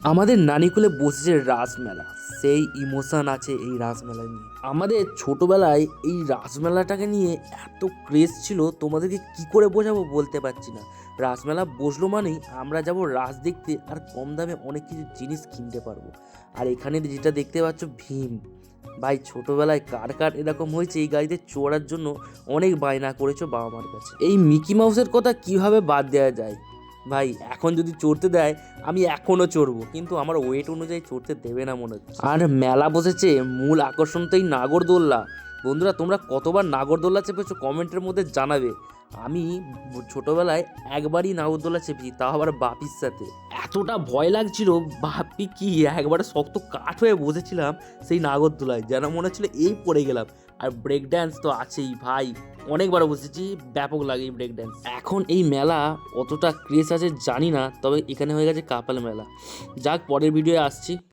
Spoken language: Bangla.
আমাদের নানিকুলে বসেছে রাসমেলা সেই ইমোশন আছে এই রাসমেলা নিয়ে। আমাদের ছোটবেলায় এই রাসমেলাটাকে নিয়ে এত ক্রেজ ছিল, তোমাদেরকে কি করে বোঝাবো বলতে পারছি না। রাসমেলা বসল মানেই আমরা যাব রাস দেখতে আর কম দামে অনেক কিছু জিনিস কিনতে পারব। আর এখানে যেটা দেখতে পাচ্ছ, ভীম। ভাই, ছোটবেলায় কার কার এরকম হয়েছে এই গাড়িতে চড়ার জন্য অনেক বায়না করেছ বাবা মার কাছে। এই মিকি মাউসের কথা কীভাবে বাদ দেওয়া যায়? ভাই, এখন যদি চড়তে দেয়, আমি এখনও চড়বো। কিন্তু আমার ওয়েট অনুযায়ী চড়তে দেবে না মনে হচ্ছে। আর মেলা বসেছে, মূল আকর্ষণ তো এই নাগরদোল্লা। বন্ধুরা, তোমরা কতবার নাগরদোল্লা চেপেছো কমেন্টের মধ্যে জানাবে। আমি ছোটবেলায় একবারই নাগরদোল্লা চেপেছি, তাও আবার বাপির সাথে। এতটা ভয় লাগছিল, বাপি কি একবারে শক্ত কাঠ হয়ে বসেছিলাম সেই নাগরদোলায়, যেন মনে হচ্ছিল এই পড়ে গেলাম। আর ব্রেক ড্যান্স তো আছেই ভাই, অনেকবার বসেছি, ব্যাপক লাগে এই ব্রেক ড্যান্স এখন এই মেলা অতটা ক্রেজ আছে জানি না, তবে এখানে হয়ে গেছে কাপাল মেলা। যাক, পরের ভিডিওয়ে আসছি।